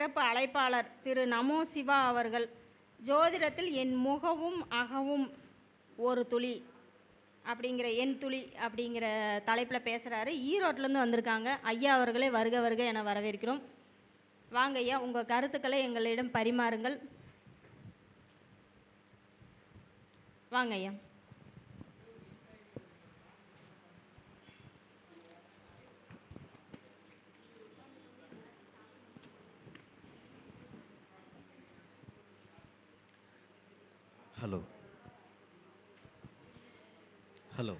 சிறப்பு அழைப்பாளர் திரு நமோ சிவா அவர்கள். ஜோதிடத்தில் என் முகவும் அகவும் ஒரு துளி அப்படிங்கிற என் துளி அப்படிங்கிற தலைப்பில் பேசுகிறாரு ஈரோட்டிலேருந்து வந்திருக்காங்க. ஐயா அவர்களே வருக வருக என வரவேற்கிறோம். வாங்க ஐயா உங்கள் கருத்துக்களை எங்களிடம் பரிமாறுங்கள். வாங்க ஐயா. ஹலோ ஹலோ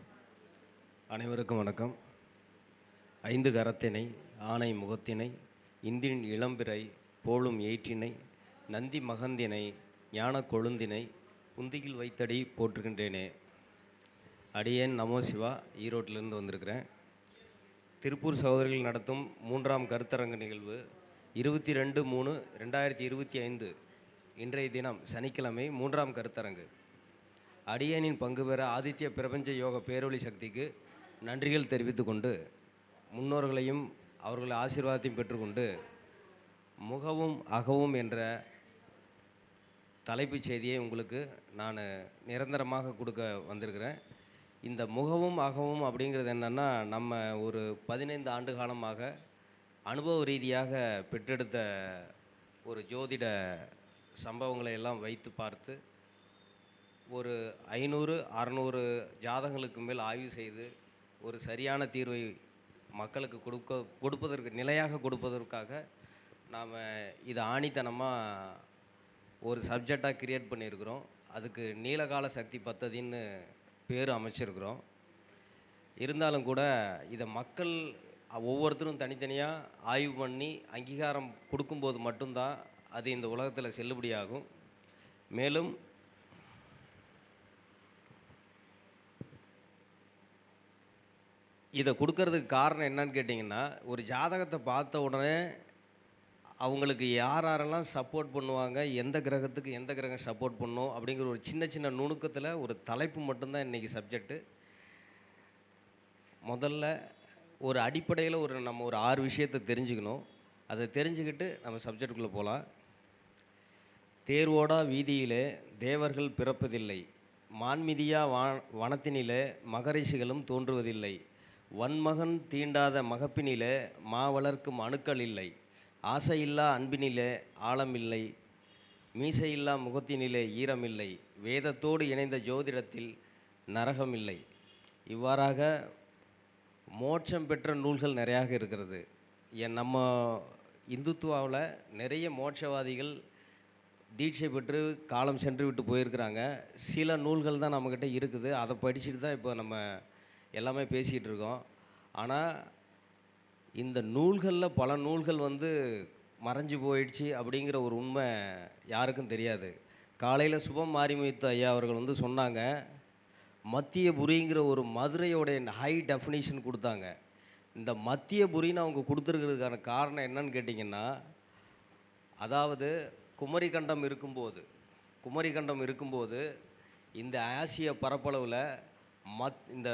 அனைவருக்கும் வணக்கம். ஐந்து கரத்தினை ஆனை முகத்தினை இந்தின் இளம்பிறை போலும் ஏற்றினை நந்தி மகந்தினை ஞான கொழுந்தினை புந்தியில் வைத்தடி போற்றுகின்றேனே. அடியேன் நமோ சிவா ஈரோட்டிலிருந்து வந்திருக்கிறேன். திருப்பூர் சகோதரிகள் நடத்தும் மூன்றாம் கருத்தரங்கு நிகழ்வு இருபத்தி ரெண்டு மூணு ரெண்டாயிரத்தி இருபத்தி ஐந்து. இன்றைய தினம் சனிக்கிழமை மூன்றாம் கருத்தரங்கு. அடியனின் பங்கு பெற ஆதித்ய பிரபஞ்ச யோக பேரொளி சக்திக்கு நன்றிகள் தெரிவித்து கொண்டு முன்னோர்களையும் அவர்களை ஆசீர்வாதத்தையும் பெற்றுக்கொண்டு முகவும் அகவும் என்ற தலைப்புச் செய்தியை உங்களுக்கு நான் நிரந்தரமாக கொடுக்க வந்திருக்கிறேன். இந்த முகவும் அகவும் அப்படிங்கிறது என்னென்னா நம்ம ஒரு பதினைந்து ஆண்டு காலமாக அனுபவ ரீதியாக பெற்றெடுத்த ஒரு ஜோதிட சம்பவங்களை எல்லாம் வைத்து பார்த்து ஒரு ஐநூறு அறநூறு ஜாதகங்களுக்கு மேல் ஆய்வு செய்து ஒரு சரியான தீர்வை மக்களுக்கு கொடுக்க கொடுப்பதற்கு நிலையாக கொடுப்பதற்காக நாம் இது ஆணித்தனமாக ஒரு சப்ஜெக்டாக கிரியேட் பண்ணியிருக்கிறோம். அதுக்கு நீலகால சக்தி பத்ததின்னு பேர் அமைச்சிருக்கிறோம். இருந்தாலும் கூட இதை மக்கள் ஒவ்வொருத்தரும் தனித்தனியாக ஆய்வு பண்ணி அங்கீகாரம் கொடுக்கும்போது மட்டும்தான் அது இந்த உலகத்தில் செல்லுபடியாகும். மேலும் இதை கொடுக்கறதுக்கு காரணம் என்னன்னு கேட்டிங்கன்னா ஒரு ஜாதகத்தை பார்த்த உடனே அவங்களுக்கு யார் யாரெல்லாம் சப்போர்ட் பண்ணுவாங்க எந்த கிரகத்துக்கு எந்த கிரகம் சப்போர்ட் பண்ணும் அப்படிங்கிற ஒரு சின்ன சின்ன நுணுக்கத்தில் ஒரு தலைப்பு மட்டும்தான் இன்றைக்கி சப்ஜெக்டு முதல்ல ஒரு அடிப்படையில் ஒரு நம்ம ஒரு ஆறு விஷயத்தை தெரிஞ்சுக்கணும். அதை தெரிஞ்சுக்கிட்டு நம்ம சப்ஜெக்டுக்குள்ளே போகலாம். தேர்வோடா வீதியிலே தேவர்கள் பிறப்பதில்லை. மான்மிதியா வா வனத்தினிலே மகரிஷிகளும் தோன்றுவதில்லை. வன்மகன் தீண்டாத மகப்பினிலே மா வளர்க்கும் அணுக்கள் இல்லை. ஆசையில்லா அன்பினிலே ஆழமில்லை. மீசையில்லா முகத்தினிலே ஈரமில்லை. வேதத்தோடு இணைந்த ஜோதிடத்தில் நரகமில்லை. இவ்வாறாக மோட்சம் பெற்ற நூல்கள் நிறையாக இருக்கிறது. என் நம்ம இந்துத்துவாவில் நிறைய மோட்சவாதிகள் தீட்சை பெற்று காலம் சென்று விட்டு போயிருக்கிறாங்க. சில நூல்கள் தான் நம்மக்கிட்ட இருக்குது. அதை படிச்சுட்டு தான் இப்போ நம்ம எல்லாமே பேசிகிட்டு இருக்கோம். ஆனால் இந்த நூல்களில் பல நூல்கள் வந்து மறைஞ்சு போயிடுச்சு அப்படிங்கிற ஒரு உண்மை யாருக்கும் தெரியாது. காலையில் சுபம் மாரிமுத்து ஐயா அவர்கள் வந்து சொன்னாங்க மத்தியபுரிங்கிற ஒரு மதுரையோடைய ஹை டெஃபினேஷன் கொடுத்தாங்க. இந்த மத்தியபுரின்னு அவங்க கொடுத்துருக்கிறதுக்கான காரணம் என்னன்னு கேட்டிங்கன்னா அதாவது குமரிக்கண்டம் இருக்கும்போது குமரிக்கண்டம் இருக்கும்போது இந்த ஆசிய பரப்பளவில் மத் இந்த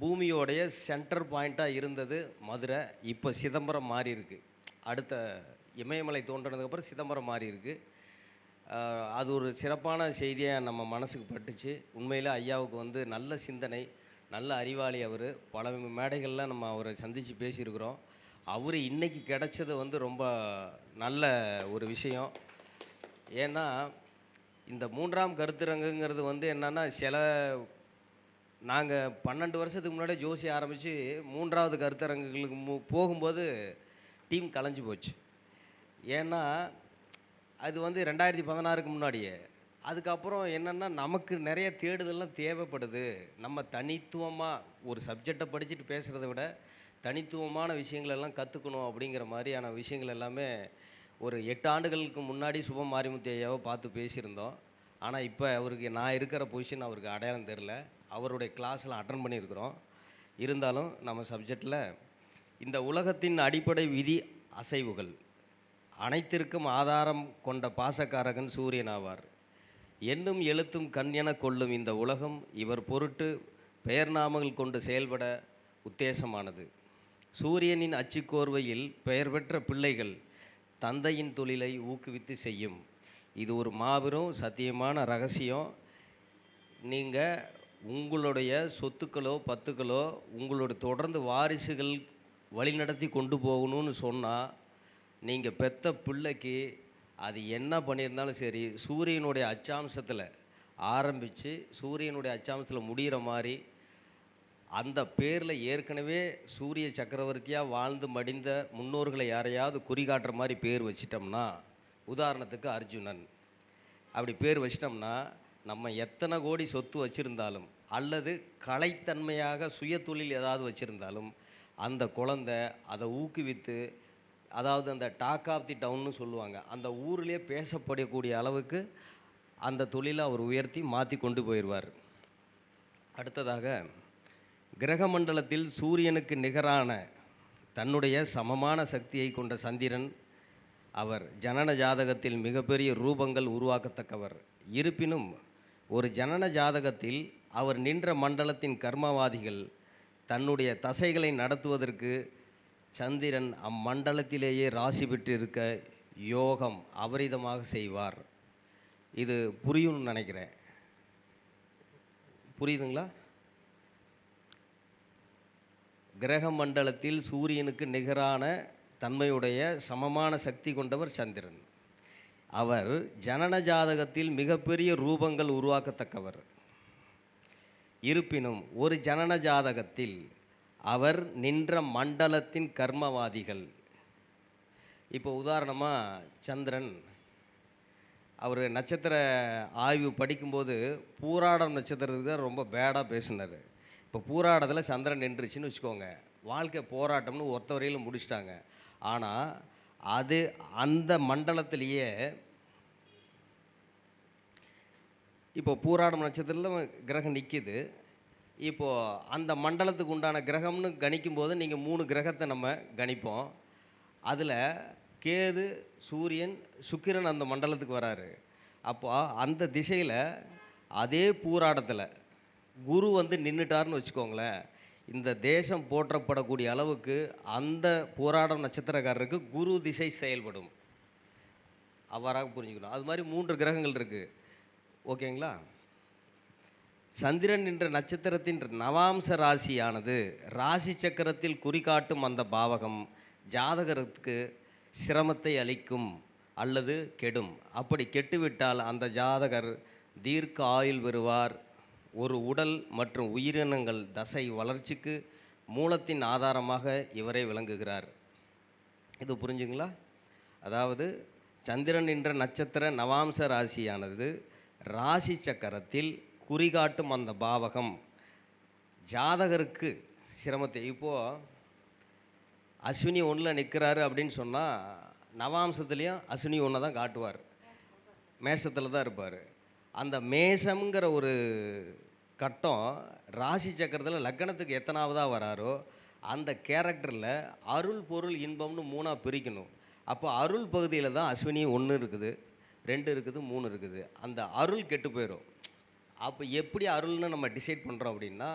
பூமியோடைய சென்டர் பாயிண்ட்டாக இருந்தது மதுரை. இப்போ சிதம்பரம் மாறி இருக்கு. அடுத்த இமயமலை தோன்றினதுக்கப்புறம் சிதம்பரம் மாறி இருக்கு. அது ஒரு சிறப்பான செய்தியாக நம்ம மனசுக்கு பட்டுச்சு. உண்மையில் ஐயாவுக்கு வந்து நல்ல சிந்தனை நல்ல அறிவாளி அவர். பல மேடைகளில் நம்ம அவரை சந்தித்து பேசியிருக்கிறோம். அவர் இன்றைக்கி கிடைச்சது வந்து ரொம்ப நல்ல ஒரு விஷயம். ஏன்னா இந்த மூன்றாம் கருத்தரங்குங்கிறது வந்து என்னென்னா சில நாங்கள் பன்னெண்டு வருஷத்துக்கு முன்னாடி ஜோசி ஆரம்பித்து மூன்றாவது கருத்தரங்குகளுக்கு மு போகும்போது டீம் கலைஞ்சு போச்சு. ஏன்னா அது வந்து ரெண்டாயிரத்தி பதினாறுக்கு முன்னாடியே. அதுக்கப்புறம் என்னென்னா நமக்கு நிறைய தேடுதல்லாம் தேவைப்படுது. நம்ம தனித்துவமாக ஒரு சப்ஜெக்டை படிச்சுட்டு பேசுகிறத விட தனித்துவமான விஷயங்களெல்லாம் கற்றுக்கணும் அப்படிங்கிற மாதிரியான விஷயங்கள் எல்லாமே ஒரு எட்டு ஆண்டுகளுக்கு முன்னாடி சுபம் மாரிமுத்து ஐயாவை பார்த்து பேசியிருந்தோம். ஆனால் இப்போ அவருக்கு நான் இருக்கிற பொசிஷன் அவருக்கு அடையாளம் தெரில அவருடைய கிளாஸில் அட்டன் பண்ணியிருக்கிறோம். இருந்தாலும் நம்ம சப்ஜெக்டில் இந்த உலகத்தின் அடிப்படை விதி அசைவுகள் அனைத்திற்கும் ஆதாரம் கொண்ட பாசக்காரகன் சூரியன் ஆவார். எண்ணும் எழுத்தும் கண் என கொள்ளும் இந்த உலகம் இவர் பொருட்டு பெயர் நாமங்கள் கொண்டு செயல்பட உத்தேசமானது. சூரியனின் அச்சுக்கோர்வையில் பெயர் பெற்ற பிள்ளைகள் தந்தையின் தொழிலை ஊக்குவித்து செய்யும். இது ஒரு மாபெரும் சத்தியமான ரகசியம். நீங்கள் உங்களுடைய சொத்துக்களோ பத்துக்களோ உங்களுடைய தொடர்ந்து வாரிசுகள் வழிநடத்தி கொண்டு போகணும்னு சொன்னால் நீங்கள் பெத்த பிள்ளைக்கு அது என்ன பண்ணியிருந்தாலும் சரி சூரியனுடைய அச்சாம்சத்தில் ஆரம்பித்து சூரியனுடைய அச்சாம்சத்தில் முடிகிற மாதிரி அந்த பேரில் ஏற்கனவே சூரிய சக்கரவர்த்தியாக வாழ்ந்து மடிந்த முன்னோர்களை யாரையாவது குறிகாட்டுற மாதிரி பேர் வச்சிட்டோம்னா உதாரணத்துக்கு அர்ஜுனன். அப்படி பேர் வச்சிட்டோம்னா நம்ம எத்தனை கோடி சொத்து வச்சுருந்தாலும் அல்லது கலைத்தன்மையாக சுய தொழில் ஏதாவது வச்சுருந்தாலும் அந்த குழந்தை அதை ஊக்குவித்து அதாவது அந்த டாக் ஆஃப் தி டவுன்னு சொல்லுவாங்க அந்த ஊர்லேயே பேசப்படக்கூடிய அளவுக்கு அந்த தொழிலை அவர் உயர்த்தி மாற்றி கொண்டு போயிடுவார் அடுத்ததாக கிரகமண்டலத்தில் சூரியனுக்கு நிகரான தன்னுடைய சமமான சக்தியை கொண்ட சந்திரன் அவர் ஜனன ஜாதகத்தில் மிகப்பெரிய ரூபங்கள் உருவாக்கத்தக்கவர். இருப்பினும் ஒரு ஜனன ஜாதகத்தில் அவர் நின்ற மண்டலத்தின் கர்மவாதிகள் தன்னுடைய தசைகளை நடத்துவதற்கு சந்திரன் அம்மண்டலத்திலேயே ராசி பெற்று இருக்க யோகம் அபரிதமாக செய்வார். இது புரியும்னு நினைக்கிறேன். புரியுதுங்களா? கிரக மண்டலத்தில் சூரியனுக்கு நிகரான தன்மையுடைய சமமான சக்தி கொண்டவர் சந்திரன். அவர் ஜனன ஜாதகத்தில் மிகப்பெரிய ரூபங்கள் உருவாக்கத்தக்கவர். இருப்பினும் ஒரு ஜனன ஜாதகத்தில் அவர் நின்ற மண்டலத்தின் கர்மவாதிகள். இப்போ உதாரணமாக சந்திரன் அவர் நட்சத்திர ஆய்வு படிக்கும்போது பூராடம் நட்சத்திரத்துக்கு தான் ரொம்ப பேடாக பேசினார். இப்போ பூராடத்தில் சந்திரன் நின்றுச்சுன்னு வச்சுக்கோங்க. வாழ்க்கை போராட்டம்னு ஒருத்த வரையிலும் முடிச்சிட்டாங்க. ஆனால் அது அந்த மண்டலத்திலேயே இப்போ பூராடம் நட்சத்திரத்தில் கிரகம் நிற்கிது இப்போது அந்த மண்டலத்துக்கு உண்டான கிரகம்னு கணிக்கும்போது நீங்கள் மூணு கிரகத்தை நம்ம கணிப்போம். அதில் கேது சூரியன் சுக்கிரன் அந்த மண்டலத்துக்கு வராரு. அப்போ அந்த திசையில் அதே பூராடத்தில் குரு வந்து நின்றுட்டார்னு வச்சுக்கோங்களேன். இந்த தேசம் போற்றப்படக்கூடிய அளவுக்கு அந்த போராடம் நட்சத்திரக்காரருக்கு குரு திசை செயல்படும். அவ்வாறாக புரிஞ்சுக்கணும். அது மாதிரி மூன்று கிரகங்கள் இருக்குது ஓகேங்களா? சந்திரன் என்ற நட்சத்திரத்தின் நவாம்ச ராசியானது ராசி சக்கரத்தில் குறிகாட்டும் அந்த பாவகம் ஜாதகருக்கு சிரமத்தை அளிக்கும் அல்லது கெடும். அப்படி கெட்டுவிட்டால் அந்த ஜாதகர் தீர்க்க ஆயுள் பெறுவார். ஒரு உடல் மற்றும் உயிரினங்கள் தசை வளர்ச்சிக்கு மூலத்தின் ஆதாரமாக இவரே விளங்குகிறார். இது புரிஞ்சுங்களா? அதாவது சந்திரன் என்ற நட்சத்திர நவாம்ச ராசியானது ராசி சக்கரத்தில் குறிகாட்டும் அந்த பாவகம். ஜாதகருக்கு சிரமத்தை இப்போது அஸ்வினி ஒன்றில் நிற்கிறாரு அப்படின்னு சொன்னால் நவாம்சத்துலேயும் அஸ்வினி ஒன்றை தான் காட்டுவார். மேஷத்தில் தான் இருப்பார். அந்த மேஷம்ங்கிற ஒரு கட்டம் ராசி சக்கரத்தில் லக்கணத்துக்கு எத்தனாவதாக வராரோ அந்த கேரக்டரில் அருள் பொருள் இன்பம்னு மூணாக பிரிக்கணும். அப்போ அருள் பகுதியில் தான் அஸ்வினி ஒன்று இருக்குது ரெண்டு இருக்குது மூணு இருக்குது. அந்த அருள் கெட்டு போயிடும் அப்போ எப்படி அருள்னு நம்ம டிசைட் பண்ணுறோம் அப்படின்னா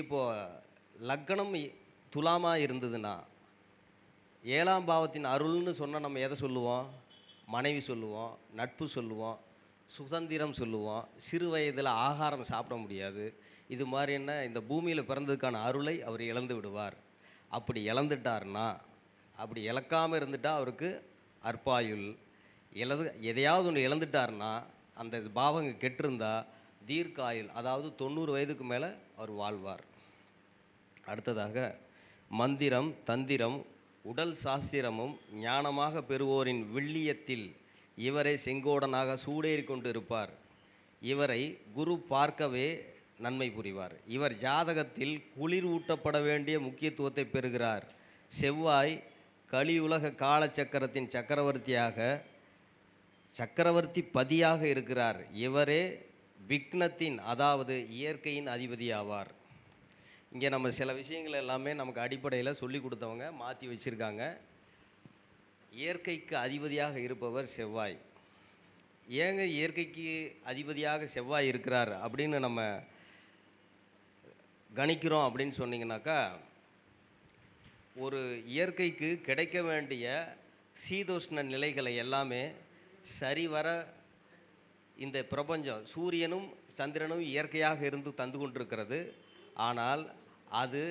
இப்போது லக்கணம் துலாமாக இருந்ததுன்னா ஏழாம் பாவத்தின் அருள்னு சொன்னால் நம்ம எதை சொல்லுவோம்? மனைவி சொல்லுவோம் நட்பு சொல்லுவோம் சுதந்திரம் சொல்லுவோம் சிறு வயதில் ஆகாரம் சாப்பிட முடியாது. இது மாதிரி என்ன? இந்த பூமியில் பிறந்ததுக்கான அருளை அவர் இழந்து விடுவார். அப்படி இழந்துட்டார்னா அப்படி இழக்காமல் இருந்துட்டால் அவருக்கு அற்பாயுள். இழந்து எதையாவது ஒன்று இழந்துட்டார்னா அந்த பாவங்க கெட்டிருந்தா தீர்க்காயுள் அதாவது தொண்ணூறு வயதுக்கு மேலே அவர் வாழ்வார். அடுத்ததாக மந்திரம் தந்திரம் உடல் சாஸ்திரமும் ஞானமாக பெறுவோரின் வில்லியத்தில் இவரை செங்கோடனாக சூடேறி கொண்டிருப்பார் இவரை குரு பார்க்கவே நன்மை புரிவார். இவர் ஜாதகத்தில் குளிர் ஊட்டப்பட வேண்டிய முக்கியத்துவத்தை பெறுகிறார். செவ்வாய் கலியுலக காலச்சக்கரத்தின் சக்கரவர்த்தியாக சக்கரவர்த்தி பதியாக இருக்கிறார். இவரே விக்னத்தின் அதாவது இயற்கையின் அதிபதியாவார். இங்கே நம்ம சில விஷயங்கள் எல்லாமே நமக்கு அடிப்படையில் சொல்லி கொடுத்தவங்க மாற்றி வச்சுருக்காங்க. இயற்கைக்கு அதிபதியாக இருப்பவர் செவ்வாய். ஏங்க இயற்கைக்கு அதிபதியாக செவ்வாய் இருக்கிறார் அப்படின்னு நம்ம கணிக்கிறோம் அப்படின்னு சொன்னீங்கன்னாக்கா ஒரு இயற்கைக்கு கிடைக்க வேண்டிய சீதோஷ்ண நிலைகளை எல்லாமே சரிவர இந்த பிரபஞ்சம் சூரியனும் சந்திரனும் இயற்கையாக இருந்து தந்து கொண்டிருக்கிறது. ஆனால் அது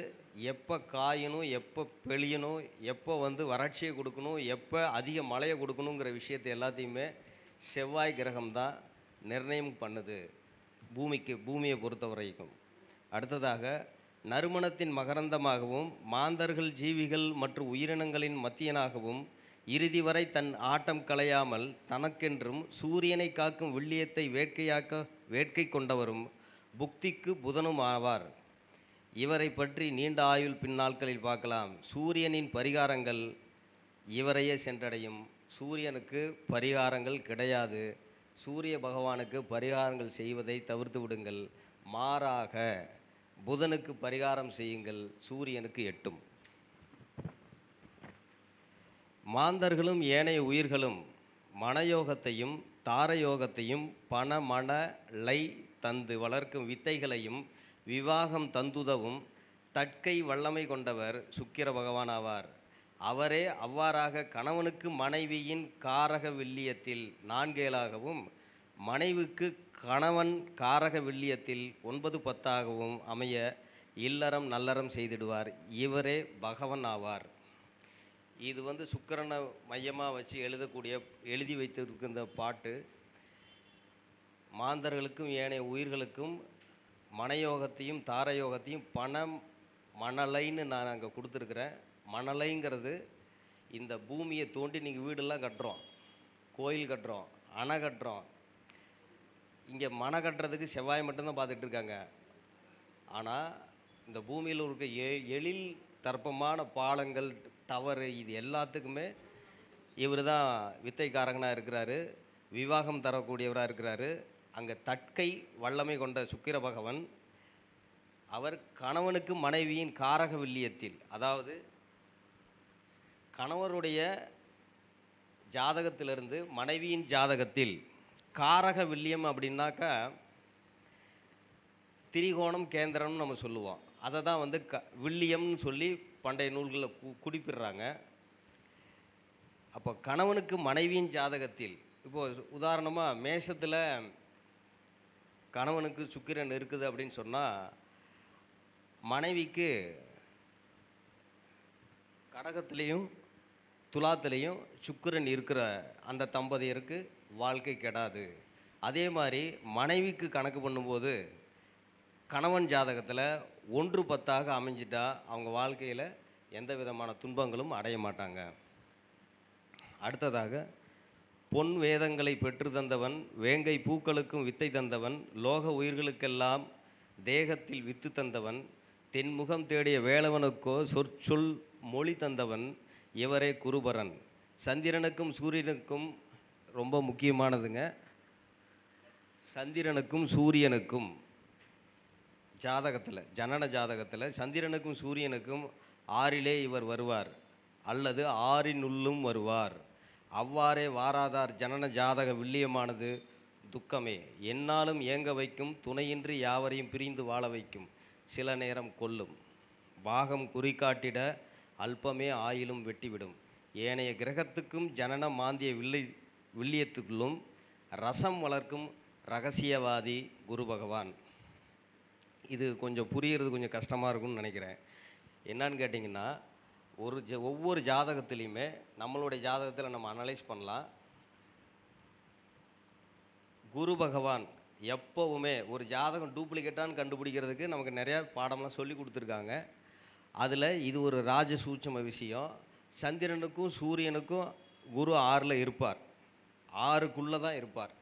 எப்போ காயணும் எப்போ பெழியணும் எப்போ வந்து வறட்சியை கொடுக்கணும் எப்போ அதிக மழையை கொடுக்கணுங்கிற விஷயத்தை எல்லாத்தையுமே செவ்வாய் கிரகம்தான் நிர்ணயம் பண்ணுது பூமிக்கு பூமியை பொறுத்த வரைக்கும். அடுத்ததாக நறுமணத்தின் மகரந்தமாகவும் மாந்தர்கள் ஜீவிகள் மற்றும் உயிரினங்களின் மத்தியனாகவும் இறுதி வரை தன் ஆட்டம் களையாமல் தனக்கென்றும் சூரியனை காக்கும் வில்லியத்தை வேட்கையாக்க வேட்கை கொண்டவரும் புக்திக்கு புதனும் ஆவார் இவரை பற்றி நீண்ட ஆயுள் பின்னாட்களில் பார்க்கலாம். சூரியனின் பரிகாரங்கள் இவரையே சென்றடையும். சூரியனுக்கு பரிகாரங்கள் கிடையாது. சூரிய பகவானுக்கு பரிகாரங்கள் செய்வதை தவிர்த்து விடுங்கள். மாறாக புதனுக்கு பரிகாரம் செய்யுங்கள். சூரியனுக்கு எட்டும். மாந்தர்களும் ஏனைய உயிர்களும் மனயோகத்தையும் தாரயோகத்தையும் பண மன லை தந்து வளர்க்கும் வித்தைகளையும் விவாகம் தந்துதவும் தட்கை வல்லமை கொண்டவர் சுக்கிர பகவான் ஆவார் அவரே அவ்வாறாக கணவனுக்கு மனைவியின் காரக வில்லியத்தில் நான்கேலாகவும் மனைவிக்கு கணவன் காரக வில்லியத்தில் ஒன்பது பத்தாகவும் அமைய இல்லறம் நல்லறம் செய்திடுவார். இவரே பகவன் ஆவார். இது வந்து சுக்கிரனை மையமாக வச்சு எழுதக்கூடிய எழுதி வைத்திருக்கின்ற பாட்டு. மாந்தர்களுக்கும் ஏனைய உயிர்களுக்கும் மனயோகத்தையும் தாரயோகத்தையும் பணம் மணலைன்னு நான் அங்கே கொடுத்துருக்குறேன். மணலைங்கிறது இந்த பூமியை தோண்டி நீங்கள் வீடெல்லாம் கட்டுறோம். கோயில் கட்டுறோம் அணை கட்டுறோம். இங்கே மனை கட்டுறதுக்கு செவ்வாய் மட்டும்தான் பார்த்துட்டு இருக்காங்க. ஆனால் இந்த பூமியில் இருக்க எ எழில் தர்ப்பமான பாலங்கள் டவரு இது எல்லாத்துக்குமே இவர் தான் வித்தைக்காரங்கனாக இருக்கிறாரு. விவாகம் தரக்கூடியவராக இருக்கிறாரு. அங்கே தட்கை வல்லமை கொண்ட சுக்கிர பகவன் அவர் கணவனுக்கு மனைவியின் காரக வில்லியத்தில் அதாவது கணவருடைய ஜாதகத்திலிருந்து மனைவியின் ஜாதகத்தில் காரக வில்லியம் அப்படின்னாக்கா திரிகோணம் கேந்திரம்னு நம்ம சொல்லுவோம். அதை தான் வந்து க வில்லியம்னு சொல்லி பண்டைய நூல்களில் கு குறிப்பிடுறாங்க. அப்போ கணவனுக்கு மனைவியின் ஜாதகத்தில் இப்போது உதாரணமாக மேஷத்தில் கணவனுக்கு சுக்கிரன் இருக்குது அப்படின்னு சொன்னால் மனைவிக்கு கடகத்திலையும் துலாத்திலையும் சுக்கிரன் இருக்கிற அந்த தம்பதியருக்கு வாழ்க்கை கெடாது. அதே மாதிரி மனைவிக்கு கணக்கு பண்ணும்போது கணவன் ஜாதகத்தில் ஒன்று பத்தாக அமைஞ்சிட்டா அவங்க வாழ்க்கையில் எந்த விதமான துன்பங்களும் அடைய மாட்டாங்க. அடுத்ததாக பொன் வேதங்களை பெற்று தந்தவன் வேங்கை பூக்களுக்கும் வித்தை தந்தவன் லோக உயிர்களுக்கெல்லாம் தேகத்தில் வித்து தந்தவன் தென்முகம் தேடிய வேளவனுக்கோ சொற்சொல் மொழி தந்தவன் இவரே குருபரன். சந்திரனுக்கும் சூரியனுக்கும் ரொம்ப முக்கியமானதுங்க. சந்திரனுக்கும் சூரியனுக்கும் ஜாதகத்தில் ஜனன ஜாதகத்தில் சந்திரனுக்கும் சூரியனுக்கும் ஆறிலே இவர் வருவார். அல்லது ஆறினுள்ளும் வருவார். அவ்வாறே வாராதார் ஜனன ஜாதக வில்லியமானது துக்கமே. என்னாலும் ஏங்க வைக்கும்? துணையின்றி யாவரையும் பிரிந்து வாழ வைக்கும். சில நேரம் கொல்லும். பாகம் குறிகாட்டிட அல்பமே ஆயிலும் வெட்டிவிடும். ஏனைய கிரகத்துக்கும் ஜனன மாந்திய வில்லி வில்லியத்துக்குள்ளும் ரசம் வளர்க்கும் ரகசியவாதி குரு பகவான். இது கொஞ்சம் புரிகிறது கொஞ்சம் கஷ்டமாக இருக்கும்னு நினைக்கிறேன். என்னன்னு கேட்டிங்கன்னா ஒரு ஜ ஒவ்வொரு ஜாதகத்துலேயுமே நம்மளுடைய ஜாதகத்தில் நம்ம அனலைஸ் பண்ணலாம். குரு பகவான் எப்போவுமே ஒரு ஜாதகம் டூப்ளிகேட்டான்னு கண்டுபிடிக்கிறதுக்கு நமக்கு நிறையா பாடம்லாம் சொல்லி கொடுத்துருக்காங்க. அதில் இது ஒரு ராஜ சூட்சம விஷயம். சந்திரனுக்கும் சூரியனுக்கும் குரு ஆறில் இருப்பார். ஆறுக்குள்ளே தான் இருப்பார்.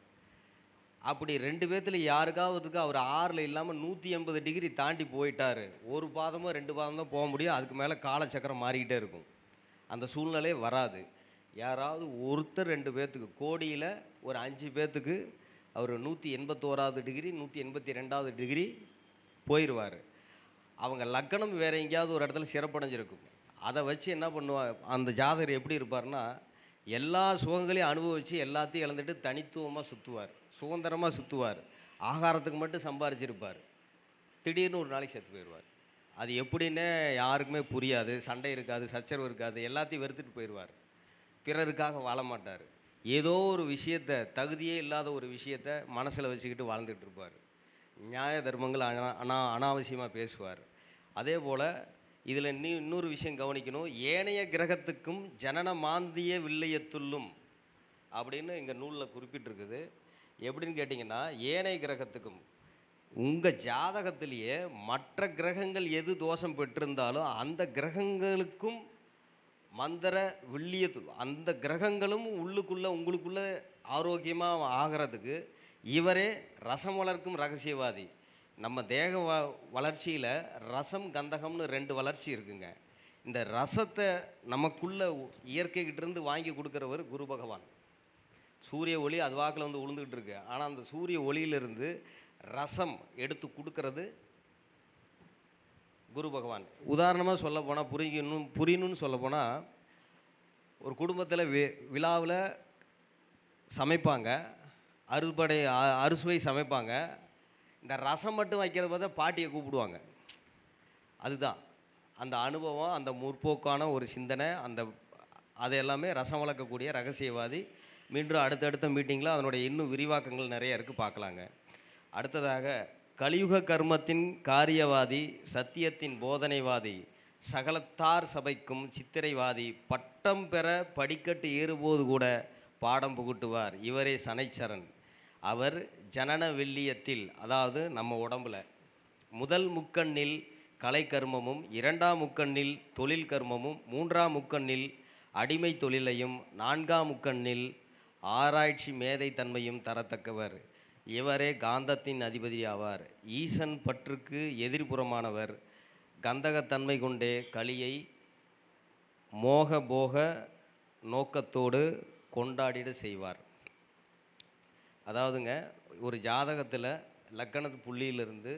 அப்படி ரெண்டு பேர்த்தில் யாருக்காவதுக்கு அவர் ஆறில் இல்லாமல் நூற்றி எண்பது டிகிரி தாண்டி போயிட்டாரு. ஒரு பாதமோ ரெண்டு பாதம் தான் போக முடியும். அதுக்கு மேலே காலச்சக்கரம் மாறிக்கிட்டே இருக்கும். அந்த சூழ்நிலையே வராது. யாராவது ஒருத்தர் ரெண்டு பேர்த்துக்கு கோடியில் ஒரு அஞ்சு பேர்த்துக்கு அவர் நூற்றி எண்பத்தோராவது டிகிரி நூற்றி எண்பத்தி ரெண்டாவது டிகிரி போயிடுவார் அவங்க லக்கணம் வேறு எங்கேயாவது ஒரு இடத்துல சிறப்படைஞ்சிருக்கும். அதை வச்சு என்ன பண்ணுவார் அந்த ஜாதகர் எப்படி இருப்பார்னா எல்லா சுகங்களையும் அனுபவித்து எல்லாத்தையும் இழந்துட்டு தனித்துவமாக சுற்றுவார் சுதந்திரமாக சுற்றுவார் ஆகாரத்துக்கு மட்டும் சம்பாரிச்சிருப்பார். திடீர்னு ஒரு நாளைக்கு செத்து போயிடுவார். அது எப்படின்னு யாருக்குமே புரியாது. சண்டை இருக்காது சச்சரவு இருக்காது. எல்லாத்தையும் வெறுத்துட்டு போயிடுவார். பிறருக்காக வாழ மாட்டார். ஏதோ ஒரு விஷயத்தை தகுதியே இல்லாத ஒரு விஷயத்தை மனசில் வச்சுக்கிட்டு வாழ்ந்துகிட்டு இருப்பார். நியாய தர்மங்கள் அனா அனா அனாவசியமாக பேசுவார். அதே போல் இதில் நீ இன்னொரு விஷயம் கவனிக்கணும். ஏனைய கிரகத்துக்கும் ஜனன மாந்திய வில்லையத்துள்ளும் அப்படின்னு எங்கள் நூலில் குறிப்பிட்டிருக்குது. எப்படின்னு கேட்டிங்கன்னா ஏனைய கிரகத்துக்கும் உங்கள் ஜாதகத்திலேயே மற்ற கிரகங்கள் எது தோஷம் பெற்றிருந்தாலும் அந்த கிரகங்களுக்கும் மந்திர வில்லியத்து அந்த கிரகங்களும் உள்ளுக்குள்ளே உங்களுக்குள்ளே ஆரோக்கியமாக ஆகிறதுக்கு இவரே ரசம் வளர்க்கும் ரகசியவாதி. நம்ம தேக வ வளர்ச்சியில் ரசம் கந்தகம்னு ரெண்டு வளர்ச்சி இருக்குங்க. இந்த ரசத்தை நமக்குள்ளே இயற்கைகிட்டேருந்து வாங்கி கொடுக்குறவர் குரு பகவான். சூரிய ஒளி அது வாக்கில் வந்து உளுந்துக்கிட்டு இருக்கு. ஆனால் அந்த சூரிய ஒளியிலிருந்து ரசம் எடுத்து கொடுக்கறது குரு பகவான். உதாரணமாக சொல்ல போனால் புரியணும் புரியணும்னு சொல்ல போனால் ஒரு குடும்பத்தில் வி விழாவில் சமைப்பாங்க. அறுபடை அ- அறுசுவை சமைப்பாங்க. இந்த ரசம் மட்டும் வைக்கிறத பார்த்தா பாட்டியை கூப்பிடுவாங்க. அதுதான். அந்த அனுபவம் அந்த முற்போக்கான ஒரு சிந்தனை அந்த அது எல்லாமே ரசம் வளர்க்கக்கூடிய ரகசியவாதி. மீண்டும் அடுத்தடுத்த மீட்டிங்கில் அதனுடைய இன்னும் விரிவாக்கங்கள் நிறைய இருக்குது பார்க்கலாங்க. அடுத்ததாக கலியுக கர்மத்தின் காரியவாதி சத்தியத்தின் போதனைவாதி சகலத்தார் சபைக்கும் சித்திரைவாதி பட்டம் பெற படிக்கட்டு ஏறும்போது கூட பாடம் புகுட்டுவார். இவரே சனைச்சரன். அவர் ஜனன வில்லியத்தில் அதாவது நம்ம உடம்புல முதல் முக்கண்ணில் கலை கர்மமும் இரண்டாம் முக்கண்ணில் தொழில் கர்மமும் மூன்றாம் முக்கண்ணில் அடிமை தொழிலையும் நான்காம் முக்கண்ணில் ஆராய்ச்சி மேதை தன்மையும் தரத்தக்கவர். இவரே காந்தத்தின் அதிபதி ஆவார் ஈசன் பற்றுக்கு எதிர்புறமானவர். கந்தகத்தன்மை கொண்டே கலியை மோக போக நோக்கத்தோடு கொண்டாடிட செய்வார். அதாவதுங்க ஒரு ஜாதகத்தில் லக்கணத்து புள்ளியிலிருந்து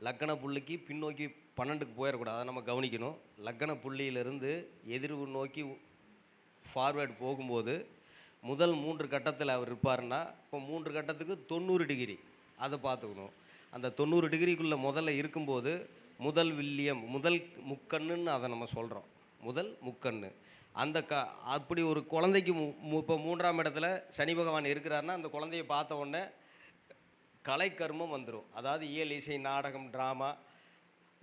லக்கண புள்ளிக்கு பின்னோக்கி பன்னெண்டுக்கு போயிடக்கூடாது அதை நம்ம கவனிக்கணும். லக்கண புள்ளியிலிருந்து எதிர்வு நோக்கி ஃபார்வேர்டு போகும்போது முதல் மூன்று கட்டத்தில் அவர் இருப்பாருன்னா இப்போ மூன்று கட்டத்துக்கு தொண்ணூறு டிகிரி. அதை பார்த்துக்கணும். அந்த தொண்ணூறு டிகிரிக்குள்ளே முதல்ல இருக்கும்போது முதல் வில்லியம் முதல் முக்கண்ணுன்னு அதை நம்ம சொல்கிறோம் முதல் முக்கண்ணு. அந்த க அப்படி ஒரு குழந்தைக்கு மு இப்போ மூன்றாம் இடத்துல சனி பகவான் இருக்கிறாருன்னா அந்த குழந்தைய பார்த்த உடனே கலை கர்மம் வந்துடும் அதாவது இயல் இசை நாடகம் ட்ராமா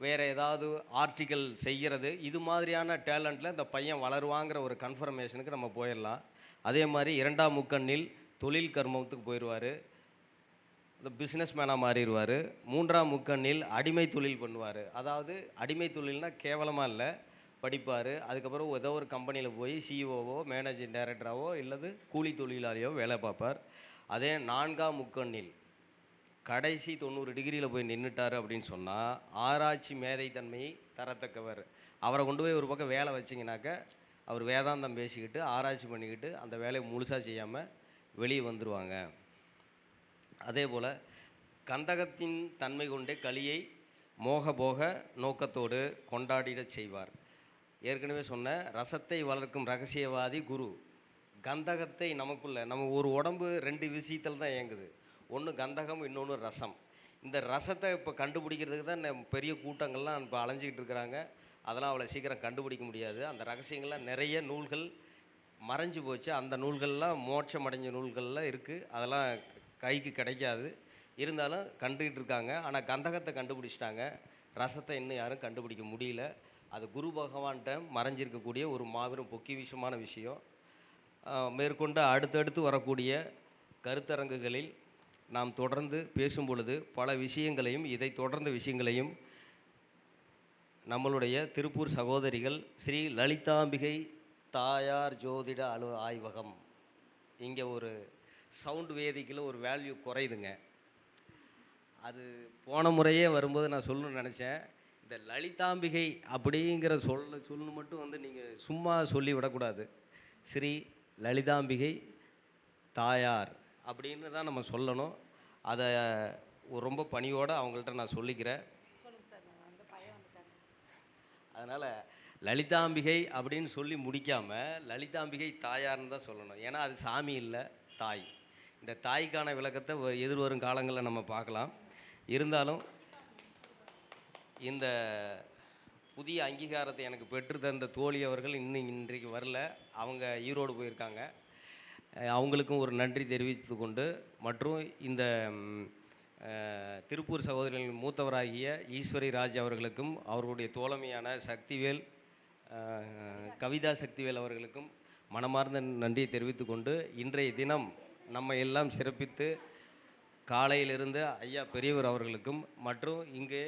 வேறு ஏதாவது ஆர்டிக்கல் செய்கிறது. இது மாதிரியான டேலண்ட்டில் இந்த பையன் வளருவாங்கிற ஒரு கன்ஃபர்மேஷனுக்கு நம்ம போயிடலாம். அதே மாதிரி இரண்டாம் முக்கண்ணில் தொழில் கர்மத்துக்கு போயிடுவார். இந்த பிஸ்னஸ் மேனாக மாறிடுவார். மூன்றாம் முக்கண்ணில் அடிமை தொழில் பண்ணுவார். அதாவது அடிமை தொழில்னால் கேவலமாக இல்லை. படிப்பார். அதுக்கப்புறம் ஏதோ ஒரு கம்பெனியில் போய் சிஇஓவோ மேனேஜிங் டைரக்டராகவோ இல்லது கூலி தொழிலாளியோ வேலை பார்ப்பார். அதே நான்காம் முக்கண்ணில் கடைசி தொண்ணூறு டிகிரியில் போய் நின்றுட்டார் அப்படின்னு சொன்னால் ஆராய்ச்சி மேதைத்தன்மையை தரத்தக்கவர். அவரை கொண்டு போய் ஒரு பக்கம் வேலை வச்சிங்கனாக்க அவர் வேதாந்தம் பேசிக்கிட்டு ஆராய்ச்சி பண்ணிக்கிட்டு அந்த வேலையை முழுசாக செய்யாமல் வெளியே வந்துடுவாங்க அதே போல் கந்தகத்தின் தன்மை கொண்டே கலியை மோகபோக நோக்கத்தோடு கொண்டாடிடச் செய்வார். ஏற்கனவே சொன்ன ரசத்தை வளர்க்கும் ரகசியவாதி குரு. கந்தகத்தை நமக்குள்ள நம்ம ஒரு உடம்பு ரெண்டு விஷயத்தில் தான் இயங்குது. ஒன்று கந்தகம் இன்னொன்று ரசம். இந்த ரசத்தை இப்போ கண்டுபிடிக்கிறதுக்கு தான் பெரிய கூட்டங்கள்லாம் இப்போ அலைஞ்சிக்கிட்டு இருக்கிறாங்க. அதெல்லாம் அவ்வளோ சீக்கிரம் கண்டுபிடிக்க முடியாது. அந்த ரகசியங்கள்லாம் நிறைய நூல்கள் மறைஞ்சு போச்சு. அந்த நூல்கள்லாம் மோட்சம் அடைஞ்ச நூல்கள்லாம் இருக்குது அதெல்லாம் கைக்கு கிடைக்காது. இருந்தாலும் கண்டுக்கிட்டு இருக்காங்க. ஆனால் கந்தகத்தை கண்டுபிடிச்சிட்டாங்க. ரசத்தை இன்னும் யாரும் கண்டுபிடிக்க முடியல. அது குரு பகவான்கிட்ட மறைஞ்சிருக்கக்கூடிய ஒரு மாபெரும் பொக்கிவிஷமான விஷயம். மேற்கொண்டு அடுத்தடுத்து வரக்கூடிய கருத்தரங்குகளில் நாம் தொடர்ந்து பேசும் பொழுது பல விஷயங்களையும் இதை தொடர்ந்த விஷயங்களையும் நம்மளுடைய திருப்பூர் சகோதரிகள் ஸ்ரீ லலிதாம்பிகை தாயார் ஜோதிட அலு ஆய்வகம். இங்கே ஒரு சவுண்ட் வேதிக்கில் ஒரு வேல்யூ குறையுதுங்க. அது போன முறையே வரும்போது நான் சொல்லணும்னு நினச்சேன். இந்த லலிதாம்பிகை அப்படிங்கிற சொல்ல சொல்லு மட்டும் வந்து நீங்கள் சும்மா சொல்லி விடக்கூடாது. ஸ்ரீ லலிதாம்பிகை தாயார் அப்படின்னு தான் நம்ம சொல்லணும். அதை ஒரு ரொம்ப பணியோடு அவங்கள்ட்ட நான் சொல்லிக்கிறேன். அதனால் லலிதாம்பிகை அப்படின்னு சொல்லி முடிக்காமல் லலிதாம்பிகை தாயார்னு தான் சொல்லணும். ஏன்னா அது சாமி இல்லை தாய். இந்த தாய்க்கான விளக்கத்தை எதிர்வரும் காலங்களில் நம்ம பார்க்கலாம். இருந்தாலும் இந்த புதிய அங்கீகாரத்தை எனக்கு பெற்று தந்த தோழி அவர்கள் இன்னும் இன்றைக்கு வரல. அவங்க ஈரோடு போயிருக்காங்க. அவங்களுக்கும் ஒரு நன்றி தெரிவித்து கொண்டு மற்றும் இந்த திருப்பூர் சகோதரிகளின் மூத்தவராகிய ஈஸ்வரி ராஜ் அவர்களுக்கும் அவர்களுடைய தோழமையான சக்திவேல் கவிதா சக்திவேல் அவர்களுக்கும் மனமார்ந்த நன்றியை தெரிவித்து கொண்டு இன்றைய தினம் நம்ம எல்லாம் சிறப்பித்து காலையிலிருந்து ஐயா பெரியவர் அவர்களுக்கும் மற்றும் இங்கே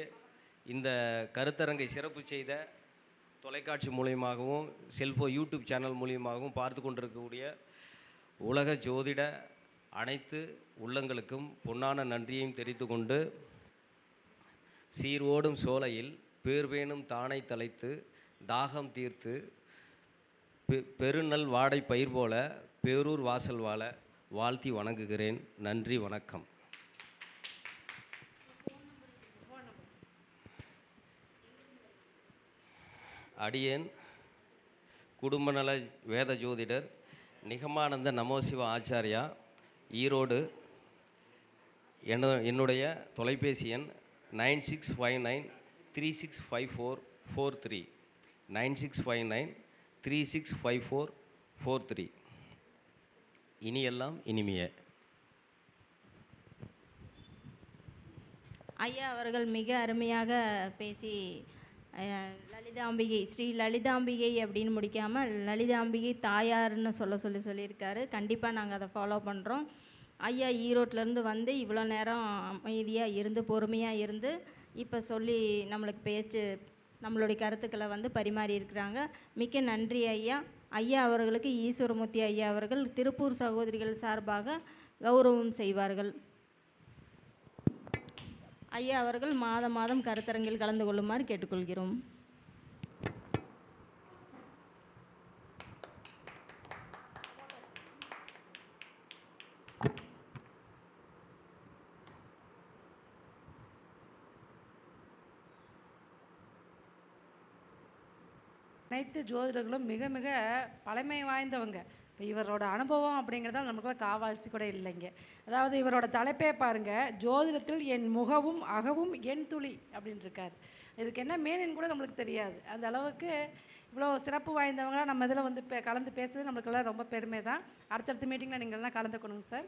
இந்த கருத்தரங்கை சிறப்பு செய்த தொலைக்காட்சி மூலியமாகவும் செல்போ யூடியூப் சேனல் மூலியமாகவும் பார்த்து கொண்டிருக்கக்கூடிய உலக ஜோதிட அனைத்து உள்ளங்களுக்கும் பொன்னான நன்றியையும் தெரிவித்து கொண்டு சீர்வோடும் சோலையில் பேர் வேணும் தானை தலைத்து தாகம் தீர்த்து பெ- பெருநல் வாடை பயிர் போல பேரூர் வாசல் வாழ வாழ்த்தி வணங்குகிறேன். நன்றி வணக்கம். அடியேன் குடும்பநல வேத ஜோதிடர் நிகமானந்த நமோசிவ ஆச்சாரியா ஈரோடு. என்ன என்னுடைய தொலைபேசி எண் nine six five nine three six five four four three. Nine six five nine three six five four four three. இனியெல்லாம் இனிமையே. ஐயா அவர்கள் மிக அருமையாக பேசி லலிதாம்பிகை ஸ்ரீ லலிதாம்பிகை அப்படின்னு முடிக்காமல் லலிதாம்பிகை தாயார்னு சொல்ல சொல்லி சொல்லியிருக்காரு. கண்டிப்பாக நாங்கள் அதை ஃபாலோ பண்ணுறோம் ஐயா ஈரோட்டிலேருந்து வந்து இவ்வளோ நேரம் அமைதியாக இருந்து பொறுமையாக இருந்து இப்போ சொல்லி நம்மளுக்கு பேச்சு நம்மளுடைய கருத்துக்களை வந்து பரிமாறி இருக்கிறாங்க. மிக்க நன்றி ஐயா. ஐயா அவர்களுக்கு ஈஸ்வரமூர்த்தி ஐயா அவர்கள் திருப்பூர் சகோதரிகள் சார்பாக கௌரவம் செய்வார்கள். ஐயா அவர்கள் மாதம் மாதம் கருத்தரங்கில் கலந்து கொள்ளுமாறு கேட்டுக்கொள்கிறோம். அனைத்து ஜோதிடர்களும் மிக மிக பழமை வாய்ந்தவங்க. இப்போ இவரோட அனுபவம் அப்படிங்கிறதால நமக்குலாம் காவாசி கூட இல்லைங்க. அதாவது இவரோட தலைப்பே பாருங்க ஜோதிடத்தில் என் முகவும் அகவும் என் துளி அப்படின்னு இருக்கார் இதுக்கு என்ன மீனிங் கூட நம்மளுக்கு தெரியாது. அந்த அளவுக்கு இவ்வளோ சிறப்பு வாய்ந்தவங்களாம் நம்ம இதில் வந்து பே கலந்து பேசுறது நம்மளுக்கெல்லாம் ரொம்ப பெருமை தான் அடுத்தடுத்த மீட்டிங்கில் நீங்கள் எல்லாம் கலந்துக்கணுங்க சார்.